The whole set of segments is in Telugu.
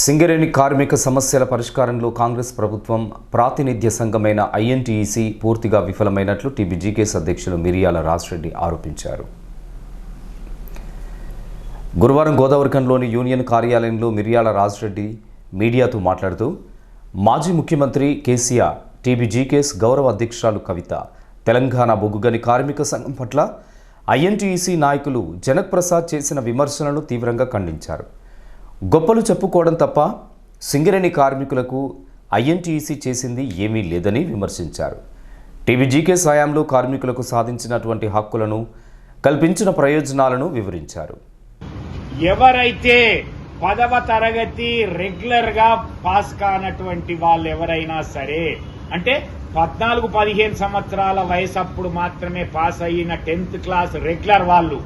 సింగరేణి కార్మిక సమస్యల పరిష్కారంలో కాంగ్రెస్ ప్రభుత్వం ప్రాతినిధ్య సంఘమైన ఐఎన్టీఈసీ పూర్తిగా విఫలమైనట్లు టీబీజీకేస్ అధ్యక్షులు మిరియాల రాజరెడ్డి ఆరోపించారు. గురువారం గోదావరికంలోని యూనియన్ కార్యాలయంలో మిరియాల రాజరెడ్డి మీడియాతో మాట్లాడుతూ మాజీ ముఖ్యమంత్రి కేసీఆర్ టీబీజీకేస్ గౌరవ అధ్యక్షురాలు కవిత తెలంగాణ బొగ్గుగని కార్మిక సంఘం పట్ల ఐఎన్టీఈసీ నాయకులు జనక్ ప్రసాద్ చేసిన విమర్శలను తీవ్రంగా ఖండించారు. గొప్పలు చెప్పుకోవడం తప్ప సింగరేణి కార్మికులకు ఐఎన్టీఈసీ చేసింది ఏమీ లేదని విమర్శించారు. టీబీజీకే సాయంలో కార్మికులకు సాధించినటువంటి హక్కులను కల్పించిన ప్రయోజనాలను వివరించారు. ఎవరైతే పదవ తరగతి రెగ్యులర్గా పాస్ కానటువంటి వాళ్ళు ఎవరైనా సరే అంటే పద్నాలుగు పదిహేను సంవత్సరాల వయసు అప్పుడు మాత్రమే పాస్ అయిన టెన్త్ క్లాస్ రెగ్యులర్ వాళ్ళు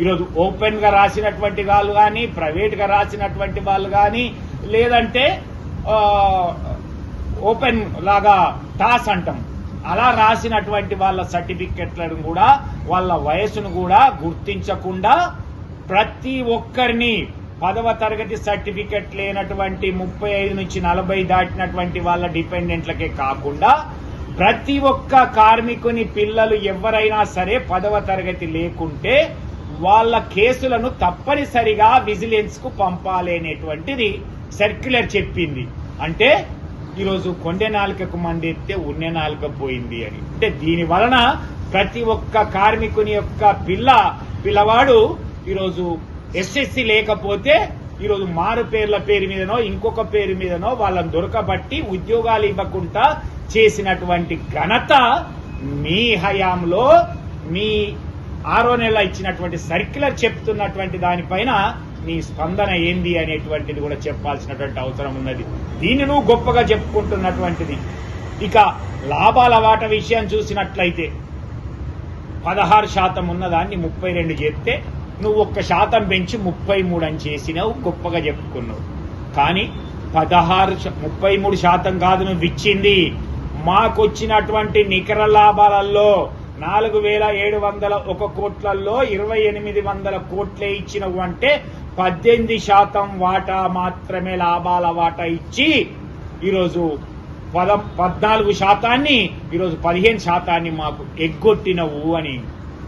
ఈరోజు ఓపెన్గా రాసినటువంటి వాళ్ళు కానీ ప్రైవేట్గా రాసినటువంటి వాళ్ళు కానీ లేదంటే ఓపెన్ లాగా టాస్ అంటాం. అలా రాసినటువంటి వాళ్ళ సర్టిఫికెట్లను కూడా వాళ్ళ వయసును కూడా గుర్తించకుండా ప్రతి ఒక్కరిని పదవ తరగతి సర్టిఫికెట్ లేనటువంటి ముప్పై ఐదు నుంచి నలభై దాటినటువంటి వాళ్ళ డిపెండెంట్లకే కాకుండా ప్రతి ఒక్క కార్మికుని పిల్లలు ఎవరైనా సరే పదవ తరగతి లేకుంటే వాళ్ళ కేసులను తప్పనిసరిగా విజిలెన్స్కు పంపాలి అనేటువంటిది సర్క్యులర్ చెప్పింది. అంటే ఈరోజు కొండె నాలుకకు మందెత్తే ఉన్నె నాలుక పోయింది అని. అంటే దీని వలన ప్రతి ఒక్క కార్మికుని యొక్క పిల్ల పిల్లవాడు ఈరోజు ఎస్ఎస్సి లేకపోతే ఈరోజు మారు పేర్ల పేరు మీదనో ఇంకొక పేరు మీదనో వాళ్ళని దొరకబట్టి ఉద్యోగాలు ఇవ్వకుండా చేసినటువంటి ఘనత మీ హయాంలో మీ ఆరో నెల ఇచ్చినటువంటి సర్క్యులర్ చెప్తున్నటువంటి దానిపైన నీ స్పందన ఏంది అనేటువంటిది కూడా చెప్పాల్సినటువంటి అవసరం ఉన్నది. దీన్ని నువ్వు గొప్పగా చెప్పుకుంటున్నటువంటిది. ఇక లాభాల వాట విషయం చూసినట్లయితే పదహారు శాతం ఉన్నదాన్ని ముప్పై రెండు చేస్తే నువ్వు ఒక్క శాతం పెంచి ముప్పై మూడు అని చేసినావు గొప్పగా చెప్పుకున్నావు. కానీ పదహారు ముప్పై మూడు శాతం కాదు నువ్వు ఇచ్చింది. మాకొచ్చినటువంటి నికర లాభాలలో నాలుగు వేల ఏడు వందల ఒక కోట్లలో ఇరవై ఎనిమిది వందల కోట్లే ఇచ్చినవు అంటే పద్దెనిమిది శాతం వాటా మాత్రమే లాభాల వాటా ఇచ్చి ఈరోజు పద పద్నాలుగు శాతాన్ని ఈరోజు పదిహేను శాతాన్ని మాకు ఎగ్గొట్టినవు అని.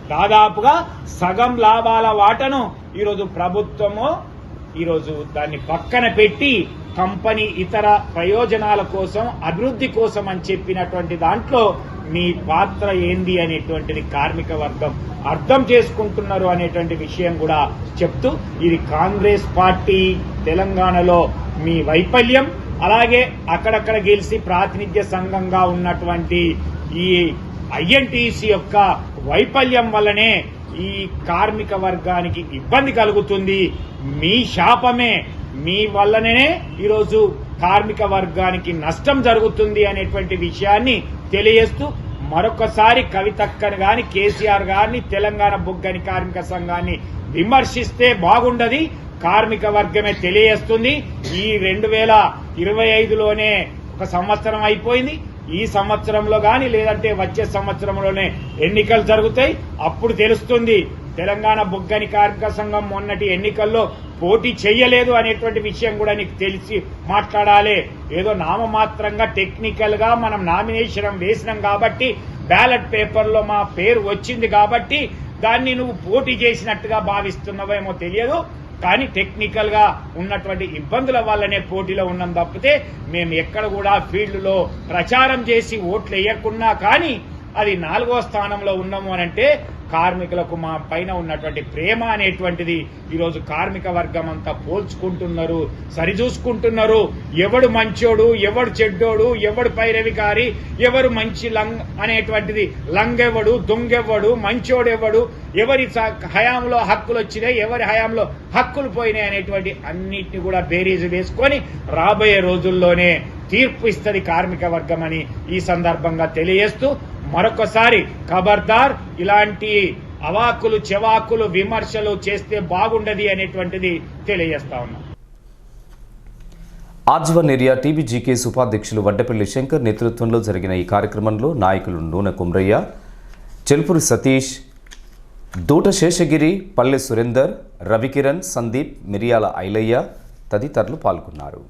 దాదాపుగా సగం లాభాల వాటను ఈరోజు ప్రభుత్వము ఈరోజు దాన్ని పక్కన పెట్టి కంపెనీ ఇతర ప్రయోజనాల కోసం అభివృద్ధి కోసం అని చెప్పినటువంటి దాంట్లో మీ పాత్ర ఏంది అనేటువంటిది కార్మిక వర్గం అర్థం చేసుకుంటున్నారు అనేటువంటి విషయం కూడా చెప్తూ ఇది కాంగ్రెస్ పార్టీ తెలంగాణలో మీ వైఫల్యం. అలాగే అక్కడక్కడ గెలిచి ప్రాతినిధ్య సంఘంగా ఉన్నటువంటి ఈ ఐఎన్టీసీ యొక్క వైఫల్యం వల్లనే ఈ కార్మిక వర్గానికి ఇబ్బంది కలుగుతుంది. మీ శాపమే. మీ వల్లనే ఈరోజు కార్మిక వర్గానికి నష్టం జరుగుతుంది అనేటువంటి విషయాన్ని తెలియజేస్తూ మరొకసారి కవితక్కను గాని కేసీఆర్ గారిని తెలంగాణ బొగ్గని కార్మిక సంఘాన్ని విమర్శిస్తే బాగుండది. కార్మిక వర్గమే తెలియజేస్తుంది. ఈ రెండు వేల ఇరవై ఐదులోనే ఒక సంవత్సరం అయిపోయింది. ఈ సంవత్సరంలో కానీ లేదంటే వచ్చే సంవత్సరంలోనే ఎన్నికలు జరుగుతాయి. అప్పుడు తెలుస్తుంది తెలంగాణ బొగ్గని కార్మిక సంఘం మొన్నటి ఎన్నికల్లో పోటీ చేయలేదు అనేటువంటి విషయం కూడా నీకు తెలిసి మాట్లాడాలి. ఏదో నామమాత్రంగా టెక్నికల్గా మనం నామినేషన్ వేసినాం కాబట్టి బ్యాలెట్ పేపర్లో మా పేరు వచ్చింది కాబట్టి దాన్ని నువ్వు పోటీ చేసినట్టుగా భావిస్తున్నావేమో తెలియదు. కానీ టెక్నికల్గా ఉన్నటువంటి ఇబ్బందుల వల్లనే పోటీలో ఉన్నాం తప్పితే మేము ఎక్కడ కూడా ఫీల్డ్లో ప్రచారం చేసి ఓట్లు వేయకున్నా కానీ అది నాలుగో స్థానంలో ఉన్నాము అని అంటే కార్మికులకు మా పైన ఉన్నటువంటి ప్రేమ అనేటువంటిది ఈరోజు కార్మిక వర్గం అంతా పోల్చుకుంటున్నారు సరిచూసుకుంటున్నారు. ఎవడు మంచోడు ఎవడు చెడ్డోడు ఎవడు పైరవికారి ఎవరు మంచి లంగ్ అనేటువంటిది లంగెవడు దొంగెవ్వడు మంచోడెవడు ఎవరి స- హయాంలో హక్కులు వచ్చినాయి ఎవరి హయాంలో హక్కులు పోయినాయి అనేటువంటి అన్నిటిని కూడా బేరీజు వేసుకొని రాబోయే రోజుల్లోనే తీర్పు ఇస్తుంది కార్మిక వర్గం అని ఈ సందర్భంగా తెలియజేస్తూ మరొకసారి ఖబర్దార్ ఇలాంటి అవాకులు చెవాకులు విమర్శలు చేస్తే బాగుండది అనేటువంటిది తెలియజేస్తా ఉన్నాం. ఆజ్వన్ ఏరియా టీబీజీకేస్ ఉపాధ్యక్షులు వడ్డపల్లి శంకర్ నేతృత్వంలో జరిగిన ఈ కార్యక్రమంలో నాయకులు నూనె కుమ్రయ్య చెల్పూరి సతీష్ దూట శేషగిరి పల్లె సురేందర్ రవికిరణ్ సందీప్ మిరియాల ఐలయ్య తదితరులు పాల్గొన్నారు.